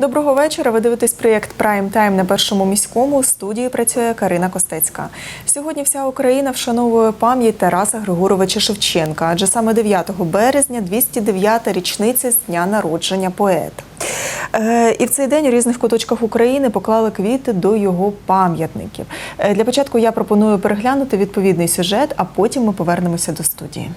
Доброго вечора. Ви дивитесь проєкт Прайм Тайм на першому міському. У студії працює Карина Костецька. Сьогодні вся Україна вшановує пам'ять Тараса Григоровича Шевченка, адже саме 9 березня 209-та річниця з дня народження поета. Е, І в цей день у різних куточках України поклали квіти до його пам'ятників. Е, Для початку я пропоную переглянути відповідний сюжет, а потім ми повернемося до студії.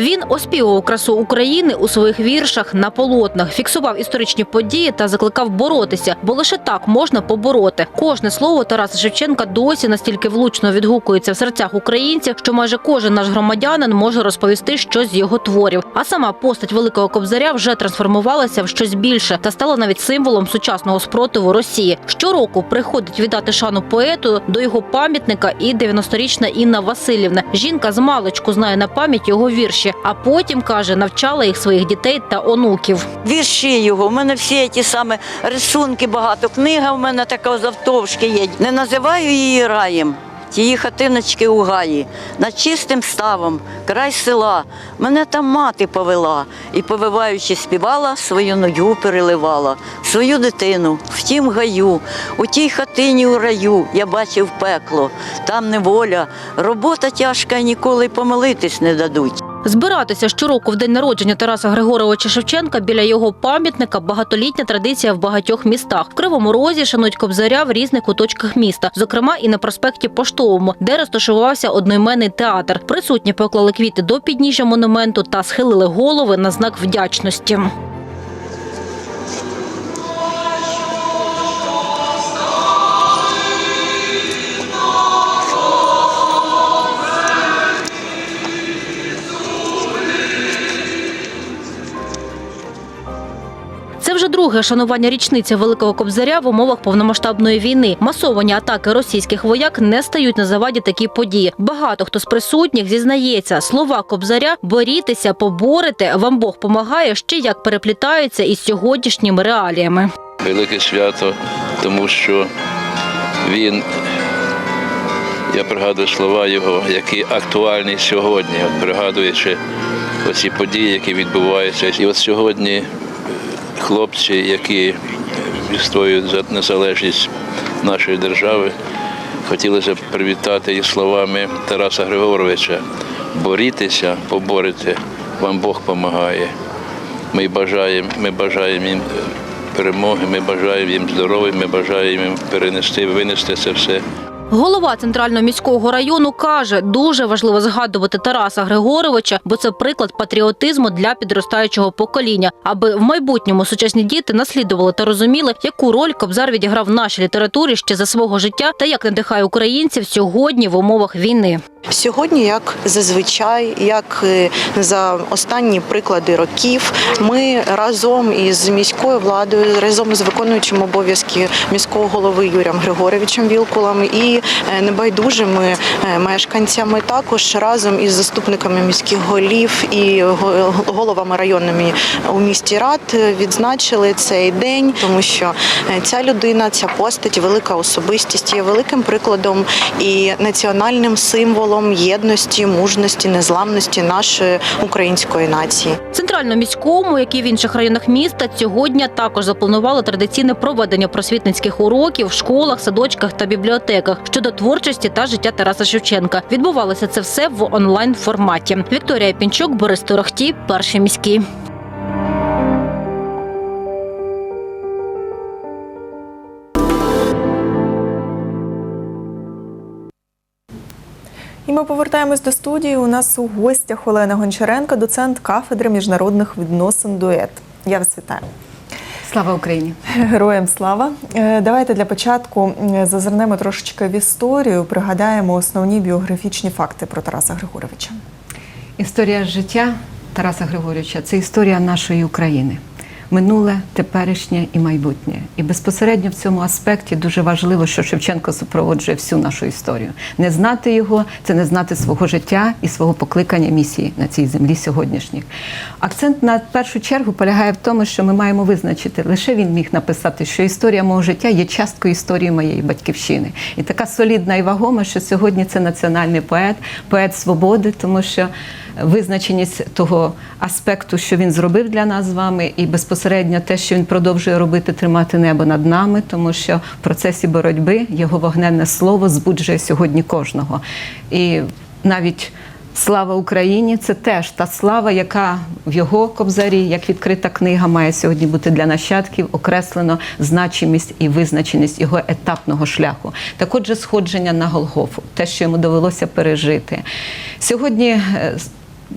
Він оспівував красу України у своїх віршах на полотнах, фіксував історичні події та закликав боротися, бо лише так можна побороти. Кожне слово Тараса Шевченка досі настільки влучно відгукується в серцях українців, що майже кожен наш громадянин може розповісти щось з його творів. А сама постать великого кобзаря вже трансформувалася в щось більше та стала навіть символом сучасного спротиву Росії. Щороку приходить віддати шану поету до його пам'ятника і 90-річна Інна Васильівна. Жінка з маличку знає на пам'ять його вірші, а потім каже, навчала їх своїх дітей та онуків. Вірші його, у мене всі ті самі рисунки багато. Книга в мене така завтовшки є. Не називаю її раєм. Тії хатиночки у гаї, над чистим ставом, край села. Мене там мати повела і, повиваючи, співала, свою нудьгу переливала, свою дитину в тім гаю, у тій хатині у раю я бачив пекло, там неволя, робота тяжка і ніколи помилитись не дадуть. Збиратися щороку в день народження Тараса Григоровича Шевченка біля його пам'ятника багатолітня традиція в багатьох містах. В Кривому Розі шануть кобзаря в різних куточках міста, зокрема і на проспекті Поштовому, де розташувався одноіменний театр. Присутні поклали квіти до підніжжя монументу та схилили голови на знак вдячності. Вже друге шанування річниці Великого Кобзаря в умовах повномасштабної війни. Масовані атаки російських вояк не стають на заваді такі події. Багато хто з присутніх зізнається, слова Кобзаря борітеся, поборете, вам Бог помагає ще як переплітаються із сьогоднішніми реаліями. велике свято, тому що він, я пригадую слова його, які актуальні сьогодні, пригадуючи оці події, які відбуваються. І от сьогодні хлопці, які відстоюють за незалежність нашої держави, хотілося б привітати їх словами Тараса Григоровича. Борітеся, поборете, вам Бог допомагає. Ми бажаємо, ми бажаємо їм е, перемоги, ми бажаємо їм здоров'я, ми бажаємо їм перенести, винести це все. Голова центрального міського району каже, дуже важливо згадувати Тараса Григоровича, бо це приклад патріотизму для підростаючого покоління, аби в майбутньому сучасні діти наслідували та розуміли, яку роль Кобзар відіграв в нашій літературі ще за свого життя та як надихає українців сьогодні в умовах війни. Сьогодні, як зазвичай, як е, за останні приклади років, ми разом із міською владою, разом з виконуючим обов'язки міського голови Юрієм Григоровичем Вілкулом і е, небайдужими е, мешканцями, також разом із заступниками міських голів і го- головами районними у місті Рад е, відзначили цей день, тому що ця людина, ця постать, велика особистість є великим прикладом і національним символом єдності, мужності, незламності нашої української нації. Центрально міському, як і в інших районах міста, цього дня також запланували традиційне проведення просвітницьких уроків в школах, садочках та бібліотеках щодо творчості та життя Тараса Шевченка. Відбувалося це все в онлайн форматі. Вікторія Пінчук, Борис Торохті, перший міський. І ми повертаємось до студії. У нас у гостях Олена Гончаренко, доцент кафедри міжнародних відносин дует. Я вас вітаю. Слава Україні! Героям слава. Е, Давайте для початку зазирнемо трошечки в історію, пригадаємо основні біографічні факти про Тараса Григоровича. Історія життя Тараса Григоровича це історія нашої України. Минуле, теперішнє і майбутнє. І безпосередньо в цьому аспекті дуже важливо, що Шевченко супроводжує всю нашу історію. Не знати його це не знати свого життя і свого покликання місії на цій землі сьогоднішніх. Акцент на першу чергу полягає в тому, що ми маємо визначити, лише він міг написати, що історія мого життя є часткою історії моєї батьківщини. І така солідна і вагома, що сьогодні це національний поет, поет свободи, тому що визначеність того аспекту, що він зробив для нас з вами, і безпосередньо те, що він продовжує робити, тримати небо над нами, тому що в процесі боротьби його вогненне слово збуджує сьогодні кожного. І навіть Слава Україні це теж та слава, яка в його кобзарі, як відкрита книга, має сьогодні бути для нащадків окреслено значимість і визначеність його етапного шляху. Так отже, сходження на Голгофу, те, що йому довелося пережити. Сьогодні е,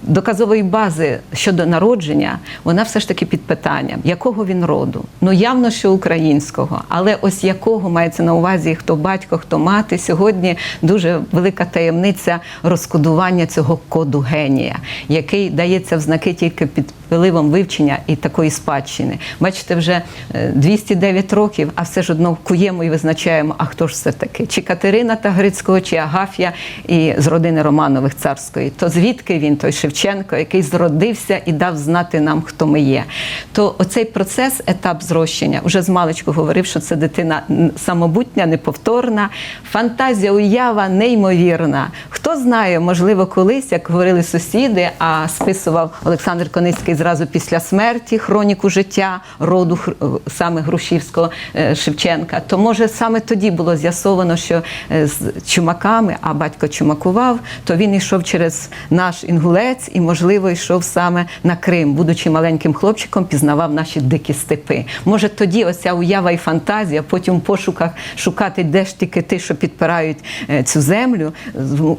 доказової бази щодо народження, вона все ж таки під питанням, якого він роду. Ну явно, що українського, але ось якого мається на увазі хто батько, хто мати. Сьогодні дуже велика таємниця розкодування цього коду генія, який дається в знаки тільки під впливом вивчення і такої спадщини. Бачите, вже е, 209 років, а все ж одно куємо і визначаємо, а хто ж це таки? Чи Катерина та Грицького, чи Агаф'я і з родини Романових царської. То звідки він, той Шевченко, який зродився і дав знати нам, хто ми є. То оцей процес, етап зрощення, вже з маличку говорив, що це дитина самобутня, неповторна, фантазія, уява неймовірна. Хто знає, можливо, колись, як говорили сусіди, а списував Олександр Коницький зразу після смерті хроніку життя роду саме Грушівського е, Шевченка, то може саме тоді було з'ясовано, що е, з чумаками, а батько чумакував, то він йшов через наш інгулець і, можливо, йшов саме на Крим, будучи маленьким хлопчиком, пізнавав наші дикі степи. Може, тоді оця уява і фантазія, потім в пошуках шукати, де ж ті кити, що підпирають е, цю землю,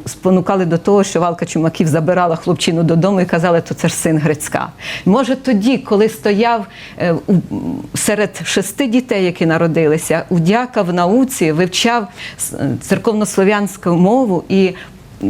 спонукали до того, що валка чумаків забирала хлопчину додому і казали, то це ж син Грицька. Може, тоді, коли стояв е, серед шести дітей, які народилися, удяка в науці вивчав с- церковнослов'янську мову і.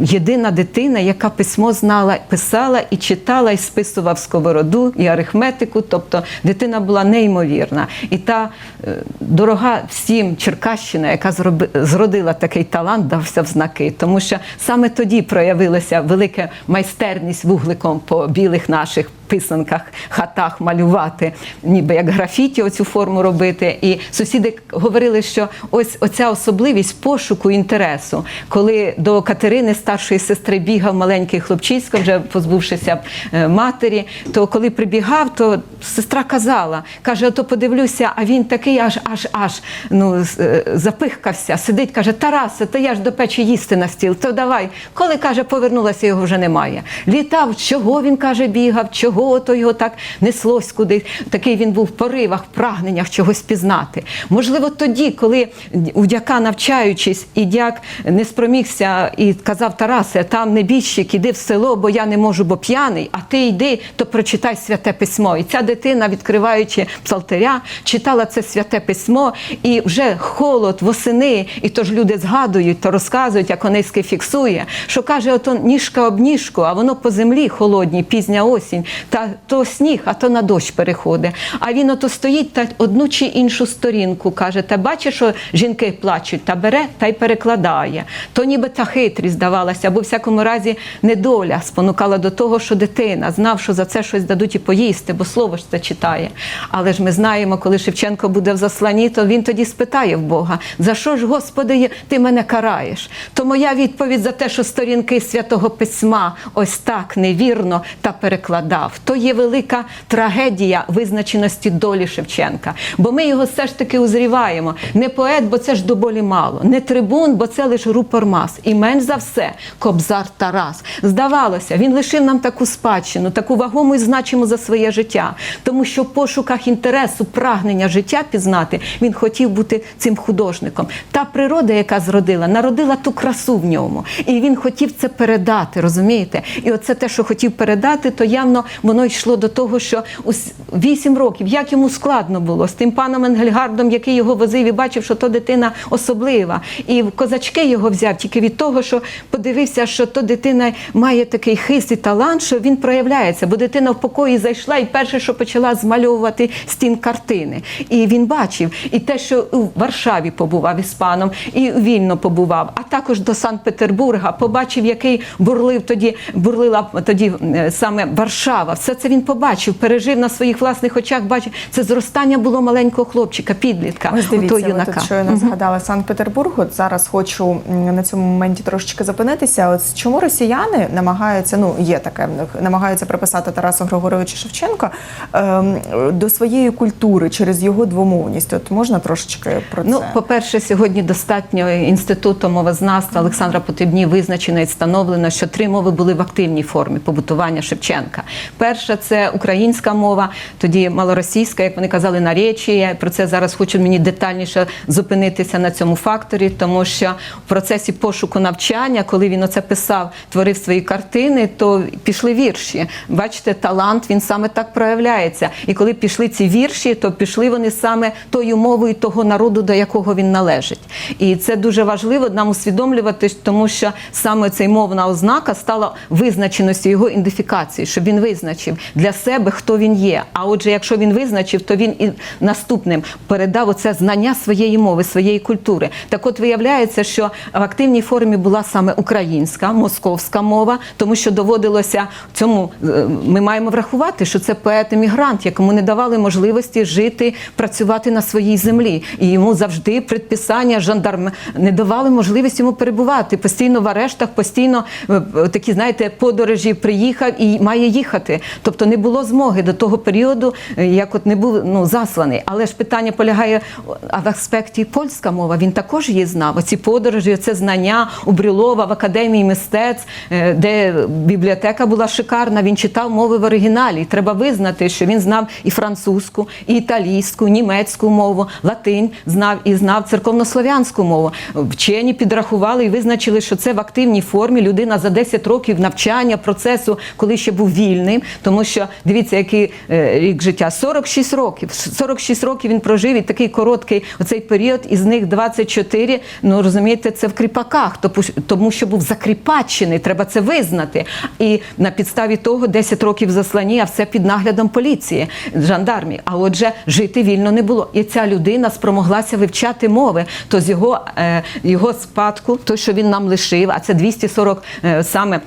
Єдина дитина, яка письмо знала, писала і читала, і списував сковороду і арифметику. Тобто дитина була неймовірна. І та е, дорога всім Черкащина, яка зродила такий талант, дався в знаки. Тому що саме тоді проявилася велика майстерність вугликом по білих наших писанках, хатах малювати, ніби як графіті оцю форму робити. І сусіди говорили, що ось оця особливість пошуку інтересу, коли до Катерини, старшої сестри, бігав маленький хлопчисько, вже позбувшися е, матері, то коли прибігав, то сестра казала, каже: ото подивлюся, а він такий аж аж аж ну, е, запихкався, сидить, каже, Тарасе, то я ж до печі їсти на стіл, то давай. Коли каже, повернулася, його вже немає. Літав, чого він каже, бігав, чого то його так неслось кудись. Такий він був в поривах, в прагненнях чогось пізнати. Можливо, тоді, коли у дяка навчаючись, і дяк не спромігся і казав Тарасе, там небіжчик, іди в село, бо я не можу, бо п'яний, а ти йди, то прочитай святе письмо. І ця дитина, відкриваючи псалтиря, читала це святе письмо, і вже холод восени, і то ж люди згадують, то розказують, як Онейський фіксує, що каже, ото ніжка об ніжку, а воно по землі холодній, пізня осінь, та то сніг, а то на дощ переходить. А він ото стоїть та одну чи іншу сторінку каже, та бачиш, що жінки плачуть, та бере та й перекладає. То ніби та хитрість здавалася, або в всякому разі недоля спонукала до того, що дитина знав, що за це щось дадуть і поїсти, бо слово ж це читає. Але ж ми знаємо, коли Шевченко буде в засланні, то він тоді спитає в Бога: за що ж, Господи, ти мене караєш? То моя відповідь за те, що сторінки святого письма ось так невірно та перекладав. То є велика трагедія визначеності долі Шевченка. Бо ми його все ж таки узріваємо. Не поет, бо це ж до болі мало, не трибун, бо це лише рупор мас. І менш за все Кобзар Тарас. Здавалося, він лишив нам таку спадщину, таку вагому і значиму за своє життя. Тому що в пошуках інтересу, прагнення життя пізнати, він хотів бути цим художником. Та природа, яка зродила, народила ту красу в ньому. І він хотів це передати, розумієте? І оце те, що хотів передати, то явно воно йшло до того, що у с- вісім років, як йому складно було з тим паном Енгельгардом, який його возив і бачив, що то дитина особлива. І в козачки його взяв тільки від того, що подивився, що то дитина має такий хист і талант, що він проявляється. Бо дитина в покої зайшла і перше, що почала змальовувати стін картини. І він бачив і те, що у Варшаві побував із паном, і вільно побував, а також до Санкт-Петербурга побачив, який бурлив тоді, бурлила тоді е, саме Варшава, Все це він побачив, пережив на своїх власних очах. Бачив це зростання було маленького хлопчика, підлітка, Ось дивіться, юнака. тут щойно згадали Санкт-Петербург. От зараз хочу на цьому моменті трошечки зупинитися. От чому росіяни намагаються, ну є таке в них, намагаються приписати Тарасу Григоровичу Шевченка ем, до своєї культури через його двомовність. От можна трошечки про це? Ну, по-перше, сьогодні достатньо інституту мовознавства Олександра Потебні визначено і встановлено, що три мови були в активній формі побутування Шевченка. Перша це українська мова, тоді малоросійська, як вони казали, наречія. Про це зараз хочу мені детальніше зупинитися на цьому факторі, тому що в процесі пошуку навчання, коли він оце писав, творив свої картини, то пішли вірші. Бачите, талант він саме так проявляється. І коли пішли ці вірші, то пішли вони саме тою мовою того народу, до якого він належить. І це дуже важливо нам усвідомлювати, тому що саме ця мовна ознака стала визначеністю його ідентифікації, щоб він визначив для себе, хто він є. А отже, якщо він визначив, то він і наступним передав оце знання своєї мови, своєї культури. Так от виявляється, що в активній формі була саме українська, московська мова, тому що доводилося цьому. е, Ми маємо врахувати, що це поет-емігрант, якому не давали можливості жити, працювати на своїй землі. І йому завжди предписання жандарм не давали можливість йому перебувати постійно в арештах, постійно е, такі, знаєте, подорожі приїхав і має їхати. Тобто не було змоги до того періоду, е, як от не був ну засланий. Але ж питання полягає а в аспекті польська мова. Він також її знав. Оці подорожі, це знання у Брюлова в академії мистецтв, е, де бібліотека була шикарна. Він читав мови в оригіналі. І треба визнати, що він знав і французьку, і італійську, німецьку мову, латинь знав і знав церковнослов'янську мову. Вчені підрахували і визначили, що це в активній формі людина за 10 років навчання процесу, коли ще був вільним, тому що дивіться, який е, рік життя 46 років. 46 років він прожив і такий короткий оцей період, із них 24, Ну розумієте, це в кріпаках, тому, що був закріпачений, треба це визнати. І на підставі того 10 років в засланні, а все під наглядом поліції, жандармії. А отже, жити вільно не було. І ця людина спромоглася вивчати мови. То з його, е, його спадку, то, що він нам лишив, а це 240 е, саме.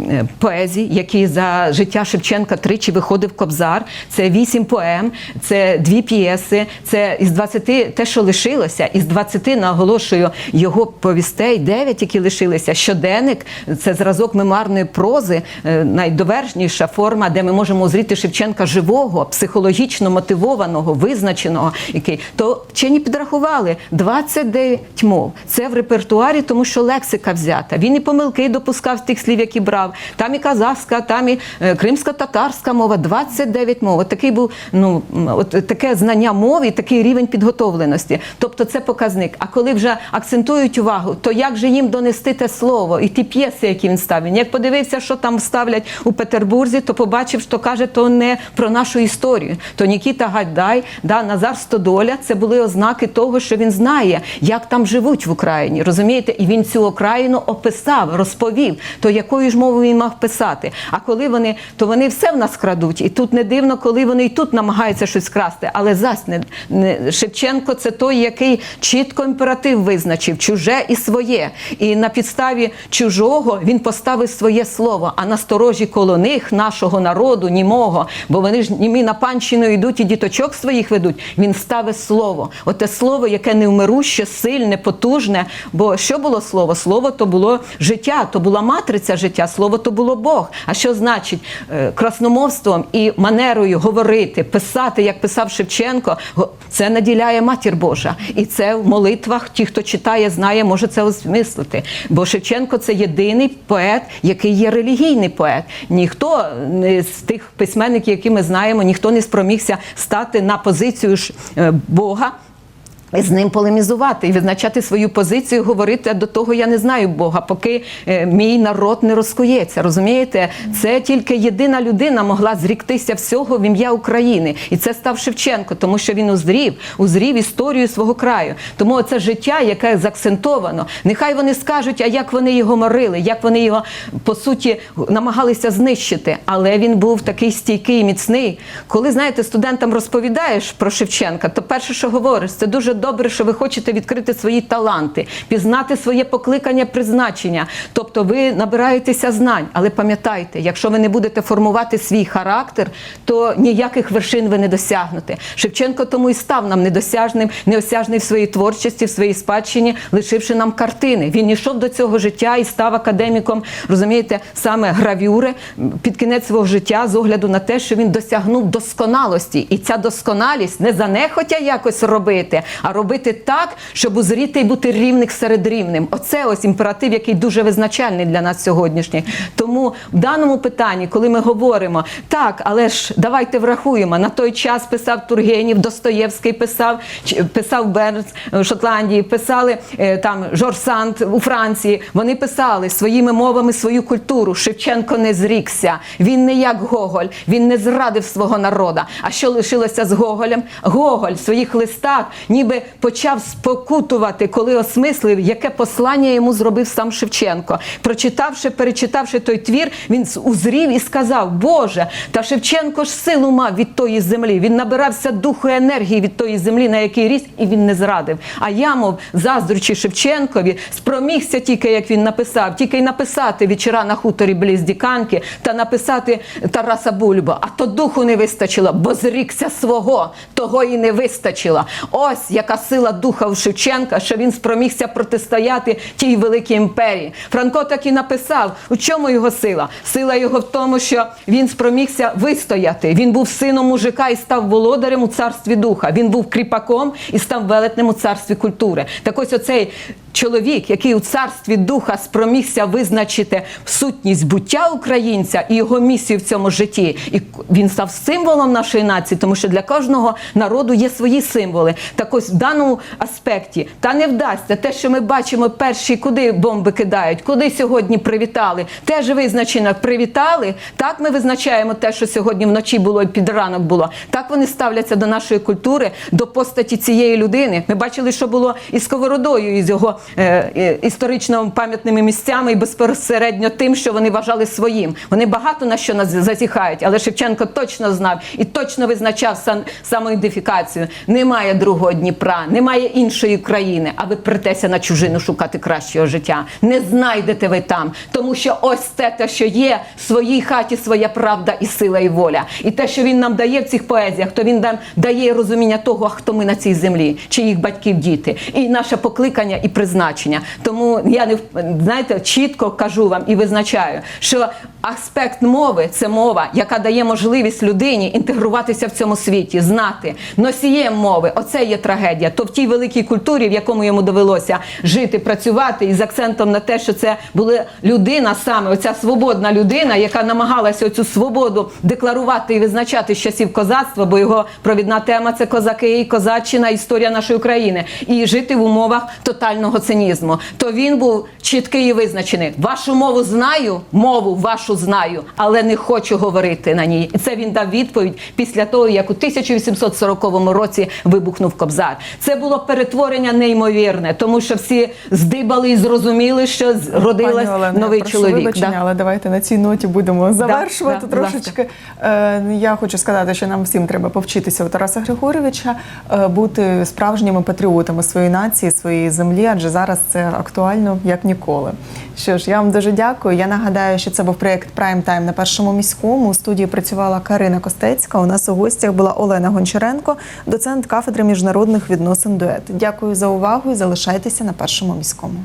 Е, Поезій, які за життя Шевченка тричі виходив Кобзар. Це вісім поем, це дві п'єси, це із 20, те, що лишилося, із 20, наголошую, його повістей, 9, які лишилися. Щоденник це зразок мемуарної прози, е, найдовершніша форма, де ми можемо узріти Шевченка живого, психологічно мотивованого, визначеного, який то вчені підрахували 29 мов. Це в репертуарі, тому що лексика взята. Він і помилки допускав з тих слів, які брав. Там і казахська, там і е, кримсько-татарська мова, 29 мов. От такий був ну от таке знання мови, такий рівень підготовленості. Тобто це показник. А коли вже акцентують увагу, то як же їм донести те слово і ті п'єси, які він ставив? Він Як подивився, що там ставлять у Петербурзі, то побачив, що каже, то не про нашу історію. То Нікіта Гайдай, да, Назар Стодоля, це були ознаки того, що він знає, як там живуть в Україні. Розумієте? І він цю Україну описав, розповів, то якою ж мовою він мав писати. А коли вони, то вони все в нас крадуть. І тут не дивно, коли вони і тут намагаються щось красти. Але зась не, не Шевченко це той, який чітко імператив визначив чуже і своє. І на підставі чужого він поставив своє слово. А насторожі коло них, нашого народу, німого, бо вони ж німі на панщину йдуть і діточок своїх ведуть. Він ставить слово. Оте слово, яке невмируще, сильне, потужне. Бо що було слово? Слово то було життя, то була матриця життя, слово то було Бог. А що значить Е, красномовством і манерою говорити, писати, як писав Шевченко, це наділяє матір Божа. І це в молитвах, ті, хто читає, знає, може це осмислити. Бо Шевченко це єдиний поет, який є релігійний поет. Ніхто з тих письменників, які ми знаємо, ніхто не спромігся стати на позицію ж е, Бога. І з ним полемізувати і визначати свою позицію, говорити до того я не знаю Бога, поки е, мій народ не розкується. Розумієте, це тільки єдина людина могла зріктися всього в ім'я України, і це став Шевченко, тому що він узрів, узрів історію свого краю. Тому це життя, яке заакцентовано. Нехай вони скажуть, а як вони його морили, як вони його по суті намагалися знищити. Але він був такий стійкий, міцний. Коли знаєте, студентам розповідаєш про Шевченка, то перше, що говориш, це дуже добре, що ви хочете відкрити свої таланти, пізнати своє покликання, призначення. Тобто ви набираєтеся знань, але пам'ятайте, якщо ви не будете формувати свій характер, то ніяких вершин ви не досягнете. Шевченко тому і став нам недосяжним, неосяжний в своїй творчості, в своїй спадщині, лишивши нам картини. Він йшов до цього життя і став академіком, розумієте, саме гравюри під кінець свого життя з огляду на те, що він досягнув досконалості. І ця досконалість не занехотя якось робити, а робити так, щоб узріти і бути рівних серед рівним. Оце ось імператив, який дуже визначальний для нас сьогоднішній. Тому в даному питанні, коли ми говоримо, так, але ж давайте врахуємо, на той час писав Тургенів, Достоєвський писав, писав Бернс в Шотландії, писали е, там Жорж Санд у Франції. Вони писали своїми мовами свою культуру. Шевченко не зрікся. Він не як Гоголь, він не зрадив свого народа. А що лишилося з Гоголем? Гоголь в своїх листах ніби почав спокутувати, коли осмислив, яке послання йому зробив сам Шевченко. Прочитавши, перечитавши той твір, він узрів і сказав: Боже, та Шевченко ж силу мав від тої землі. Він набирався духу і енергії від тої землі, на якій ріс, і він не зрадив. А я, мов заздручи Шевченкові, спромігся тільки, як він написав, тільки й написати вечора на хуторі бліз Діканки та написати Тараса Бульба. А то духу не вистачило, бо зрікся свого, того і не вистачило. Ось яка сила духа у Шевченка, що він спромігся протистояти тій великій імперії. Франко так і написав, у чому його сила? Сила його в тому, що він спромігся вистояти. Він був сином мужика і став володарем у царстві духа. Він був кріпаком і став велетнем у царстві культури. Так ось оцей чоловік, який у царстві духа спромігся визначити сутність буття українця і його місію в цьому житті. І він став символом нашої нації, тому що для кожного народу є свої символи. Так ось даному аспекті та не вдасться те, що ми бачимо перші, куди бомби кидають, куди сьогодні привітали. Теж визначено привітали. Так ми визначаємо те, що сьогодні вночі було і під ранок було. Так вони ставляться до нашої культури, до постаті цієї людини. Ми бачили, що було і з Сковородою, і його е, е, історично пам'ятними місцями, і безпосередньо тим, що вони вважали своїм. Вони багато на що наз- зазіхають, але Шевченко точно знав і точно визначав сан, самоідентифікацію. Немає другого Дніпра, немає іншої країни, а ви претеся на чужину шукати кращого життя. Не знайдете ви там, тому що ось те, те, що є в своїй хаті, своя правда і сила, і воля. І те, що він нам дає в цих поезіях, то він нам дає розуміння того, хто ми на цій землі, чиїх батьків діти, і наше покликання і призначення. Тому я не знаєте, чітко кажу вам і визначаю, що аспект мови це мова, яка дає можливість людині інтегруватися в цьому світі, знати носієм мови. Оце є трагедія. То в тій великій культурі, в якому йому довелося жити, працювати, і з акцентом на те, що це була людина, саме оця свободна людина, яка намагалася цю свободу декларувати і визначати з часів козацтва, бо його провідна тема це козаки і козаччина, історія нашої України, і жити в умовах тотального цинізму. То він був чіткий і визначений. Вашу мову знаю, мову вашу знаю, але не хочу говорити на ній. І це він дав відповідь після того, як у 1840 році вибухнув Кобзар. Це було перетворення неймовірне, тому що всі здибали і зрозуміли, що родилась Олено, новий прошу чоловік. Вибачення, Да. але давайте на цій ноті будемо завершувати да, будь трошечки. Е, я хочу сказати, що нам всім треба повчитися у Тараса Григоровича е, бути справжніми патріотами своєї нації, своєї землі, адже зараз це актуально як ніколи. Що ж, я вам дуже дякую. Я нагадаю, що це був проєкт Прайм Тайм на першому міському. У студії працювала Карина Костецька. У нас у гостях була Олена Гончаренко, доцент кафедри міжнародних відносин дует. Дякую за увагу і залишайтеся на першому міському.